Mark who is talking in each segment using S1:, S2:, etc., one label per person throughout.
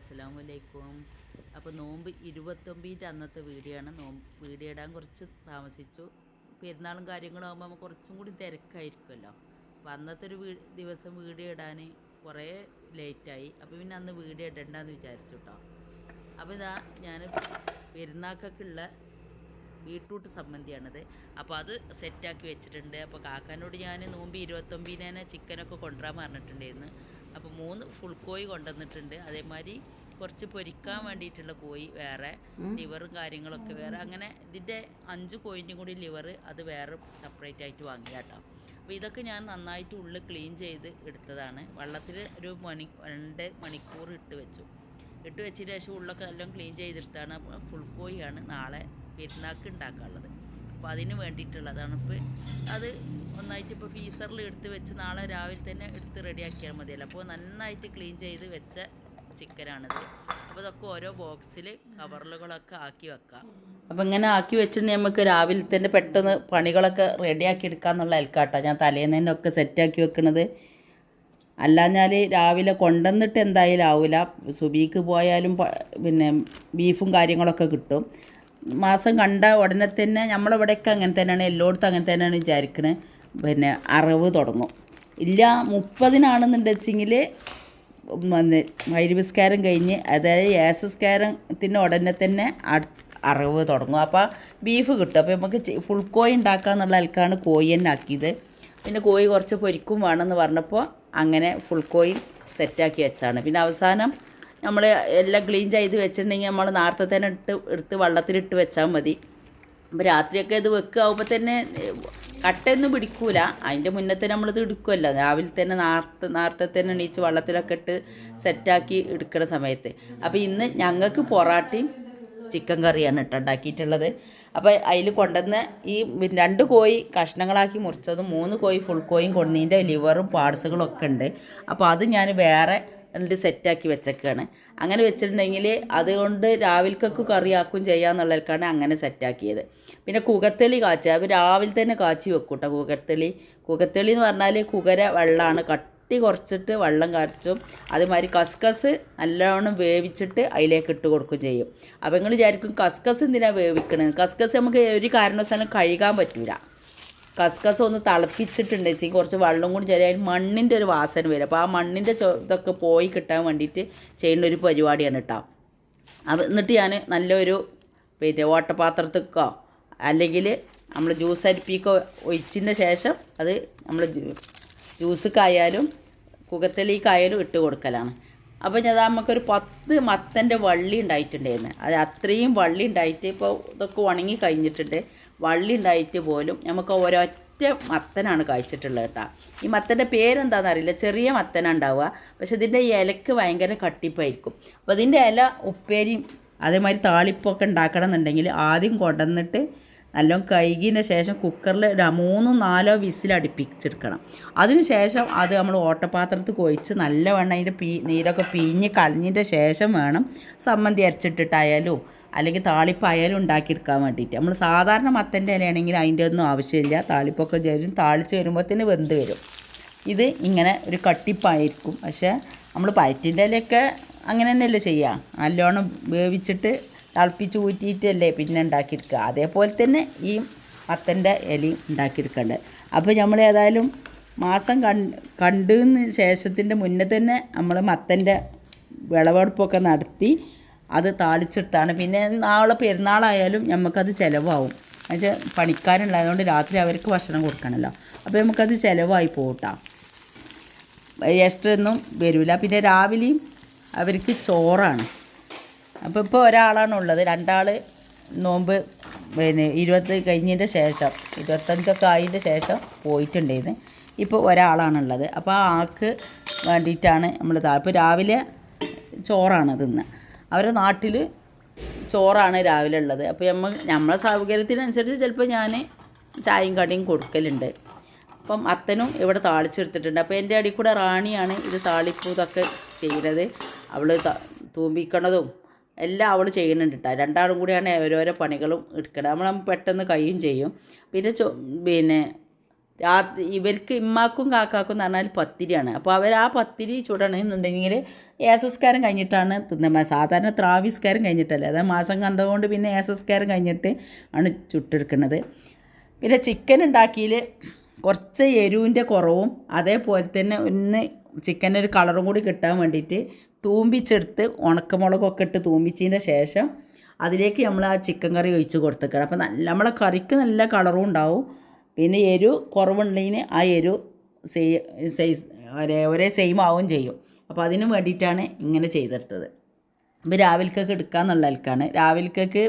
S1: അസ്സാം വലൈക്കും അപ്പോൾ നോമ്പ് ഇരുപത്തൊമ്പതിന്റെ അന്നത്തെ വീഡിയോ ആണ് നോമ്പ് വീഡിയോ ഇടാൻ കുറച്ച് താമസിച്ചു. പെരുന്നാളും കാര്യങ്ങളും ആകുമ്പോൾ നമുക്ക് കുറച്ചും കൂടി തിരക്കായിരിക്കുമല്ലോ. അപ്പോൾ അന്നത്തെ ഒരു വീ ദിവസം വീഡിയോ ഇടാൻ കുറേ ലേറ്റായി. അപ്പോൾ പിന്നെ അന്ന് വീഡിയോ ഇടണ്ടെന്ന് വിചാരിച്ചു കേട്ടോ അപ്പോൾ ഇതാ ഞാൻ പെരുന്നാൾക്കൊക്കെയുള്ള ബീട്രൂട്ട് സംബന്ധിയാണിത്. അപ്പോൾ അത് സെറ്റാക്കി വെച്ചിട്ടുണ്ട്. അപ്പോൾ കാക്കാനോട് ഞാൻ നോമ്പ് ഇരുപത്തൊമ്പതിനെ ചിക്കനൊക്കെ കൊണ്ടുവരാൻ പറഞ്ഞിട്ടുണ്ടായിരുന്നു. അപ്പോൾ മൂന്ന് ഫുൾ കോഴി കൊണ്ടുവന്നിട്ടുണ്ട്. അതേമാതിരി കുറച്ച് പൊരിക്കാൻ വേണ്ടിയിട്ടുള്ള കോഴി വേറെ ലിവറും കാര്യങ്ങളൊക്കെ വേറെ. അങ്ങനെ ഇതിന്റെ അഞ്ച് കോഴിന്റെയും കൂടി ലിവർ അത് വേറെ സെപ്പറേറ്റ് ആയിട്ട് വാങ്ങിയ കേട്ടോ. അപ്പോൾ ഇതൊക്കെ ഞാൻ നന്നായിട്ട് ഉള്ളിൽ ക്ലീൻ ചെയ്ത് എടുത്തതാണ്. വെള്ളത്തിൽ ഒരു മണി രണ്ട് മണിക്കൂർ ഇട്ട് വെച്ചു. ഇട്ട് വെച്ചതിന് ശേഷം ഉള്ളൊക്കെ എല്ലാം ക്ലീൻ ചെയ്തെടുത്താണ്. ഫുൾ കോഴിയാണ് നാളെ പെരുന്നാൾക്ക് ഉണ്ടാക്കാനുള്ളത്. അപ്പോൾ അതിന് വേണ്ടിയിട്ടുള്ളതാണ്. ഇപ്പോൾ അത് ഒന്നായിട്ട് ഇപ്പോൾ ഫീസറിൽ എടുത്ത് വെച്ച് നാളെ രാവിലെ തന്നെ എടുത്ത് റെഡിയാക്കിയാൽ മതിയല്ലോ. അപ്പോൾ നന്നായിട്ട് ക്ലീൻ ചെയ്ത് വെച്ച ചിക്കനാണിത് അപ്പോൾ ഇതൊക്കെ ഓരോ ബോക്സിൽ കവറുകളൊക്കെ ആക്കി വെക്കാം. അപ്പോൾ ഇങ്ങനെ ആക്കി വെച്ചിട്ടുണ്ടെങ്കിൽ നമുക്ക് രാവിലെ തന്നെ പെട്ടെന്ന് പണികളൊക്കെ റെഡിയാക്കി എടുക്കാമെന്നുള്ള ഏൽക്കാട്ടോ ഞാൻ തലേന്ന് തന്നെ ഒക്കെ സെറ്റാക്കി വെക്കണത്. അല്ലാഞ്ഞാൽ രാവിലെ കൊണ്ടുവന്നിട്ട് എന്തായാലും ആവില്ല സുബീക്ക് പോയാലും പിന്നെ ബീഫും കാര്യങ്ങളൊക്കെ കിട്ടും. മാസം കണ്ട ഉടനെ തന്നെ നമ്മളിവിടെയൊക്കെ അങ്ങനെ തന്നെയാണ്. എല്ലായിടത്തും അങ്ങനെ തന്നെയാണ് വിചാരിക്കണത് പിന്നെ അറവ് തുടങ്ങും. ഇല്ല മുപ്പതിനാണെന്നുണ്ടെച്ചെങ്കിൽ വന്ന് മൈരുവിസ്കാരം കഴിഞ്ഞ് അതായത് ഏസസ്കാരത്തിന് ഉടനെ തന്നെ അറിവ് തുടങ്ങും. അപ്പോൾ ബീഫ് കിട്ടും. അപ്പോൾ നമുക്ക് ഫുൾ കോഴി ഉണ്ടാക്കാന്നുള്ള ആൾക്കാണ് കോഴി തന്നെ ആക്കിയത്. പിന്നെ കോഴി കുറച്ച് പൊരിക്കും വേണമെന്ന് പറഞ്ഞപ്പോൾ അങ്ങനെ ഫുൾ കോഴി സെറ്റാക്കി വെച്ചാണ്. പിന്നെ അവസാനം നമ്മൾ എല്ലാം ക്ലീൻ ചെയ്ത് വെച്ചിട്ടുണ്ടെങ്കിൽ നമ്മൾ നേരത്തെ തന്നെ ഇട്ട് എടുത്ത് വെള്ളത്തിലിട്ട് വെച്ചാൽ മതി. അപ്പോൾ രാത്രിയൊക്കെ ഇത് വെക്കാവുമ്പോൾ തന്നെ കട്ടയൊന്നും പിടിക്കൂല. അതിന്റെ മുന്നേ തന്നെ നമ്മളിത് എടുക്കുമല്ലോ രാവിലെ തന്നെ നാർത്ത് നേരത്തെ തന്നെ എണീച്ച് വെള്ളത്തിലൊക്കെ ഇട്ട് സെറ്റാക്കി എടുക്കുന്ന സമയത്ത്. അപ്പോൾ ഇന്ന് ഞങ്ങൾക്ക് പൊറാട്ടയും ചിക്കൻ കറിയാണ് ഇട്ട് ഉണ്ടാക്കിയിട്ടുള്ളത്. അപ്പോൾ അതിൽ കൊണ്ടുവന്ന് ഈ രണ്ട് കോഴി കഷ്ണങ്ങളാക്കി മുറിച്ചതും മൂന്ന് കോഴി ഫുൾ കോയും കൊണ്ടതിന്റെ ലിവറും പാർട്സുകളും ഒക്കെ ഉണ്ട്. അപ്പോൾ അത് ഞാൻ വേറെ എന്നിട്ട് സെറ്റാക്കി വെച്ചേക്കാണ്. അങ്ങനെ വെച്ചിട്ടുണ്ടെങ്കിൽ അതുകൊണ്ട് രാവിലേക്കൊക്കെ കറിയാക്കും ചെയ്യാമെന്നുള്ളവർക്കാണ് അങ്ങനെ സെറ്റാക്കിയത്. പിന്നെ കുകത്തെളി കാച്ചുക അപ്പോൾ രാവിലെ തന്നെ കാച്ചി വെക്കും കേട്ടോ കുകത്തെളി. കുകത്തെളി എന്ന് പറഞ്ഞാൽ കുകര വെള്ളമാണ് കട്ടി കുറച്ചിട്ട് വെള്ളം കാച്ചും. അതുമാതിരി കസ്കസ് നല്ലോണം വേവിച്ചിട്ട് അതിലേക്ക് ഇട്ട് കൊടുക്കുകയും ചെയ്യും. അപ്പോൾ നിങ്ങൾ വിചാരിക്കും കസ്കസ് എന്തിനാണ് വേവിക്കണത്? കസ്കസ് നമുക്ക് ഒരു കാരണവശാലും കഴുകാൻ പറ്റൂല. കസ്കസ് ഒന്ന് തിളപ്പിച്ചിട്ടുണ്ട് വെച്ചെങ്കിൽ കുറച്ച് വെള്ളം കൂടി ചെറിയ മണ്ണിന്റെ ഒരു വാസന വരും. അപ്പോൾ ആ മണ്ണിന്റെ ഇതൊക്കെ പോയി കിട്ടാൻ വേണ്ടിയിട്ട് ചെയ്യുന്ന ഒരു പരിപാടിയാണ് കേട്ടോ. അത് എന്നിട്ട് ഞാൻ നല്ലൊരു പിന്നെ ഓട്ടപാത്രത്തിക്കോ അല്ലെങ്കിൽ നമ്മൾ ജ്യൂസ് അരിപ്പിക്കോ ഒഴിച്ചതിന്റെ ശേഷം അത് നമ്മൾ ജ്യൂസ്ക്കായാലും കുകത്തെളിക്കായാലും ഇട്ട് കൊടുക്കലാണ്. അപ്പോൾ ഞാൻ നമുക്കൊരു പത്ത് മത്തന്റെ വള്ളി ഉണ്ടായിട്ടുണ്ടായിരുന്നു. അത് അത്രയും വള്ളി ഉണ്ടായിട്ട് ഇപ്പോൾ ഇതൊക്കെ ഉണങ്ങി കഴിഞ്ഞിട്ടുണ്ട്. വള്ളി ഉണ്ടായിട്ട് പോലും നമുക്ക് ഒരൊറ്റ മത്തനാണ് കഴിച്ചിട്ടുള്ളത് കേട്ടോ. ഈ മത്തന്റെ പേരെന്താണെന്ന് അറിയില്ല ചെറിയ മത്തനാണ് ഉണ്ടാവുക. പക്ഷെ ഇതിന്റെ ഇലക്ക് ഭയങ്കര കട്ടിപ്പായിരിക്കും. അപ്പോൾ ഇതിന്റെ ഇല ഉപ്പേരിയും അതേമാതിരി താളിപ്പൊക്കെ ഉണ്ടാക്കണം എന്നുണ്ടെങ്കിൽ ആദ്യം കൊണ്ടുവന്നിട്ട് നല്ലോണം കഴുകിയതിന് ശേഷം കുക്കറിൽ മൂന്നോ നാലോ വിസിൽ അടുപ്പിച്ചെടുക്കണം. അതിന് ശേഷം അത് നമ്മൾ ഓട്ടപാത്രത്തിൽ കൊഴിച്ച് നല്ലവണ്ണം അതിന്റെ പീ നീരൊക്കെ പിഴിഞ്ഞ് കളഞ്ഞതിന്റെ ശേഷം വേണം സമ്മന്തി അരച്ചിട്ടിട്ടായാലും അല്ലെങ്കിൽ താളിപ്പായാലും ഉണ്ടാക്കിയെടുക്കാൻ വേണ്ടിയിട്ട്. നമ്മൾ സാധാരണ മത്തന്റെ ഇലയാണെങ്കിൽ അതിന്റെ ഒന്നും ആവശ്യമില്ല. താളിപ്പൊക്കെ ചേരും താളിച്ച് വരുമ്പോഴത്തേന് വെന്ത് വരും. ഇത് ഇങ്ങനെ ഒരു കട്ടിപ്പായിരിക്കും. പക്ഷേ നമ്മൾ പയറ്റിന്റെ ഇലയൊക്കെ അങ്ങനെ തന്നെയല്ലേ ചെയ്യുക നല്ലോണം വേവിച്ചിട്ട് തിളപ്പിച്ച് ഊറ്റിയിട്ടല്ലേ പിന്നെ ഉണ്ടാക്കിയെടുക്കുക. അതേപോലെ തന്നെ ഈ മത്തന്റെ ഇലയും ഉണ്ടാക്കിയെടുക്കേണ്ടത് അപ്പോൾ നമ്മൾ ഏതായാലും മാസം കണ്ട് കണ്ടതിന് ശേഷത്തിന്റെ മുന്നേ തന്നെ നമ്മൾ മത്തന്റെ വിളവെടുപ്പൊക്കെ നടത്തി അത് താളിച്ചെടുത്താണ്. പിന്നെ നാളെ പെരുന്നാളായാലും നമുക്കത് ചിലവാകും. എന്നുവെച്ചാൽ പണിക്കാരുണ്ടായതുകൊണ്ട് രാത്രി അവർക്ക് ഭക്ഷണം കൊടുക്കണമല്ലോ. അപ്പോൾ നമുക്കത് ചിലവായി പോകട്ടാ എക്സ്ട്രാ ഒന്നും വരില്ല. പിന്നെ രാവിലെയും അവർക്ക് ചോറാണ്. അപ്പോൾ ഇപ്പോൾ ഒരാളാണ് ഉള്ളത് രണ്ടാൾ നോമ്പ് പിന്നെ ഇരുപത് കഴിഞ്ഞതിന്റെ ശേഷം ഇരുപത്തഞ്ചൊക്കെ ആയതിന്റെ ശേഷം പോയിട്ടുണ്ടായിരുന്നു. ഇപ്പോൾ ഒരാളാണുള്ളത്. അപ്പോൾ ആ ആൾക്ക് വേണ്ടിയിട്ടാണ് നമ്മൾ ഇപ്പോൾ രാവിലെ ചോറാണ് തിന്ന് അവരുടെ നാട്ടിൽ ചോറാണ് രാവിലെ ഉള്ളത്. അപ്പോൾ നമ്മൾ നമ്മളെ സൗകര്യത്തിനനുസരിച്ച് ചിലപ്പോൾ ഞാൻ ചായയും കടിയും കൊടുക്കലുണ്ട്. അപ്പം അത്തനും ഇവിടെ താളിച്ചെടുത്തിട്ടുണ്ട്. അപ്പോൾ എന്റെ അടി കൂടെ റാണിയാണ് ഇത് താളിപ്പൂ ഇതൊക്കെ ചെയ്യുന്നത് അവൾ തൂമ്പിക്കണതും എല്ലാം അവൾ ചെയ്യുന്നുണ്ട് കേട്ടോ രണ്ടാളും കൂടിയാണ് ഓരോരോ പണികളും എടുക്കുന്നത് നമ്മൾ പെട്ടെന്ന് കഴിയും ചെയ്യും. പിന്നെ ചോ പിന്നെ രാത്രി ഇവർക്ക് ഇമ്മാക്കും കാക്കാക്കും എന്ന് പറഞ്ഞാൽ പത്തിരിയാണ്. അപ്പോൾ അവർ ആ പത്തിരി ചുടണമെന്നുണ്ടെങ്കിൽ ഏസസ്കാരം കഴിഞ്ഞിട്ടാണ് തിന്നുന്നത്. സാധാരണ ത്രാവിസ്കാരം കഴിഞ്ഞിട്ടല്ലേ? അതായത് മാസം കണ്ടതുകൊണ്ട് പിന്നെ ഏസസ്കാരം കഴിഞ്ഞിട്ട് ആണ് ചുട്ടെടുക്കുന്നത് പിന്നെ ചിക്കൻ ഉണ്ടാക്കിയിൽ കുറച്ച് എരിവിന്റെ കുറവും അതേപോലെ തന്നെ ഒന്ന് ചിക്കന്റെ ഒരു കളറും കൂടി കിട്ടാൻ വേണ്ടിയിട്ട് തൂമ്പിച്ചെടുത്ത് ഉണക്കമുളകൊക്കെ ഇട്ട് തൂമ്പിച്ചതിന്റെ ശേഷം അതിലേക്ക് നമ്മൾ ആ ചിക്കൻ കറി ഒഴിച്ച് കൊടുത്തേക്കണം. അപ്പോൾ നല്ല നമ്മളെ കറിക്ക് നല്ല കളറും ഉണ്ടാവും. പിന്നെ എരു കുറവുണ്ടെങ്കിൽ ആ എരു സൈസ് ഒരേ ഒരേ സെയിം ആവുകയും ചെയ്യും. അപ്പോൾ അതിന് വേണ്ടിയിട്ടാണ് ഇങ്ങനെ ചെയ്തെടുത്തത്. ഇപ്പോൾ രാവിലേക്കൊക്കെ എടുക്കാമെന്നുള്ള ആൾക്കാണ് രാവിലേക്കൊക്കെ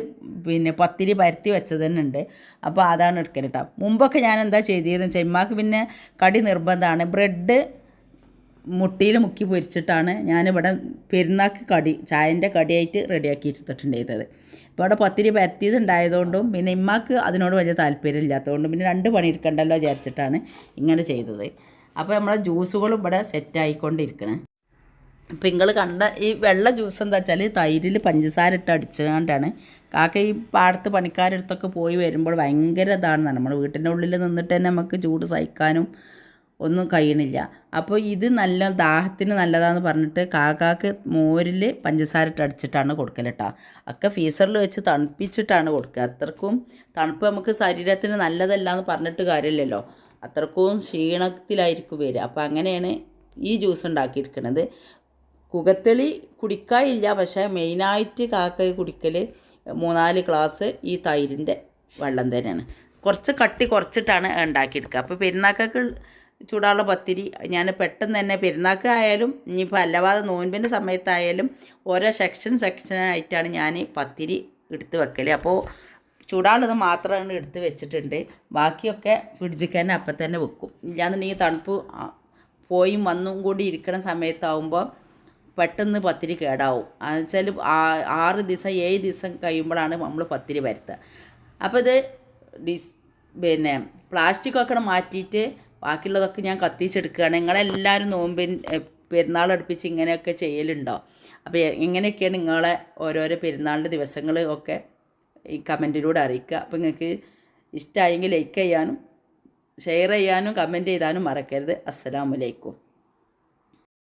S1: പിന്നെ പത്തിരി പരത്തി വെച്ചത് തന്നെ ഉണ്ട്. അപ്പോൾ അതാണ് എടുക്കൽ കേട്ടോ മുമ്പൊക്കെ ഞാൻ എന്താ ചെയ്തിരുന്നത് ചെമ്മാക്ക് പിന്നെ കടി നിർബന്ധമാണ്. ബ്രെഡ് മുട്ടിയിൽ മുക്കി പൊരിച്ചിട്ടാണ് ഞാനിവിടെ പെരുന്നാക്ക് കടി ചായന്റെ കടിയായിട്ട് റെഡിയാക്കി എടുത്തിട്ടുണ്ടായിരുന്നത്. അപ്പോൾ അവിടെ പത്തിരി പരത്തിയത് ഉണ്ടായതുകൊണ്ടും പിന്നെ ഇമ്മാക്ക് അതിനോട് വലിയ താല്പര്യം ഇല്ലാത്തതുകൊണ്ടും പിന്നെ രണ്ട് പണി എടുക്കണ്ടല്ലോ വിചാരിച്ചിട്ടാണ് ഇങ്ങനെ ചെയ്തത്. അപ്പോൾ നമ്മളെ ജ്യൂസുകളും ഇവിടെ സെറ്റായിക്കൊണ്ടിരിക്കണം അപ്പം നിങ്ങൾ കണ്ട ഈ വെള്ള ജ്യൂസ് എന്താ വെച്ചാൽ തൈരിൽ പഞ്ചസാര ഇട്ട് അടിച്ചുകൊണ്ടാണ്. കാക്ക ഈ പാടത്ത് പണിക്കാരടുത്തൊക്കെ പോയി വരുമ്പോൾ ഭയങ്കര ഇതാണ്. നമ്മുടെ വീട്ടിന്റെ ഉള്ളിൽ നിന്നിട്ട് തന്നെ നമുക്ക് ചൂട് സഹിക്കാനും ഒന്നും കഴിയണില്ല. അപ്പോൾ ഇത് നല്ല ദാഹത്തിന് നല്ലതാന്ന് പറഞ്ഞിട്ട് കാക്കാക്ക് മോരിൽ പഞ്ചസാര ഇട്ട് അടിച്ചിട്ടാണ് കൊടുക്കൽ കേട്ടോ ഒക്കെ ഫീസറിൽ വെച്ച് തണുപ്പിച്ചിട്ടാണ് കൊടുക്കുക. അത്രക്കും തണുപ്പ് നമുക്ക് ശരീരത്തിന് നല്ലതല്ല എന്ന് പറഞ്ഞിട്ട് കാര്യമില്ലല്ലോ. അത്രക്കും ക്ഷീണത്തിലായിരിക്കും വരിക. അപ്പോൾ അങ്ങനെയാണ് ഈ ജ്യൂസ് ഉണ്ടാക്കിയിരിക്കുന്നത് കുകത്തെളി കുടിക്കാറില്ല പക്ഷേ മെയിനായിട്ട് കാക്ക കുടിക്കൽ മൂന്നാൽ ഗ്ലാസ് ഈ തൈരിന്റെ വെള്ളം തന്നെയാണ്. കുറച്ച് കട്ടി കുറച്ചിട്ടാണ് ഉണ്ടാക്കിയെടുക്കുക. അപ്പോൾ പെരുന്നാക്കൊക്കെ ചൂടാനുള്ള പത്തിരി ഞാൻ പെട്ടെന്ന് തന്നെ പെരുന്നാക്ക് ആയാലും ഇനിയിപ്പോൾ അല്ലവാതെ നോൻപിന്റെ സമയത്തായാലും ഓരോ സെക്ഷൻ സെക്ഷനായിട്ടാണ് ഞാൻ പത്തിരി എടുത്ത് വെക്കൽ അപ്പോൾ ചൂടാനുള്ളത് മാത്രമാണ് എടുത്ത് വെച്ചിട്ടുണ്ട്. ബാക്കിയൊക്കെ ഫ്രിഡ്ജിൽ തന്നെ അപ്പം തന്നെ വെക്കും. ഇല്ലാന്നുണ്ടെങ്കിൽ തണുപ്പ് പോയി വന്നും കൂടി ഇരിക്കണ സമയത്താവുമ്പോൾ പെട്ടെന്ന് പത്തിരി കേടാവും. എന്നുവെച്ചാൽ ആറ് ദിവസം ഏഴ് ദിവസം കഴിയുമ്പോഴാണ് നമ്മൾ പത്തിരി വരുത്തുക അപ്പോൾ ഇത് ഡിസ് പിന്നെ പ്ലാസ്റ്റിക്കൊക്കെ മാറ്റിയിട്ട് ബാക്കിയുള്ളതൊക്കെ ഞാൻ കത്തിച്ചെടുക്കുകയാണ്. നിങ്ങളെല്ലാവരും നോമ്പിൻ പെരുന്നാൾ അടുപ്പിച്ച് ഇങ്ങനെയൊക്കെ ചെയ്യലുണ്ടോ? അപ്പോൾ എങ്ങനെയൊക്കെയാണ് നിങ്ങളെ ഓരോരോ പെരുന്നാളിന്റെ ദിവസങ്ങൾ ഒക്കെ ഈ കമന്റിലൂടെ അറിയിക്കുക. അപ്പോൾ നിങ്ങൾക്ക് ഇഷ്ടമായെങ്കിൽ ലൈക്ക് ചെയ്യാനും ഷെയർ ചെയ്യാനും കമന്റ് ചെയ്താനും മറക്കരുത്. അസ്സലാമലൈക്കും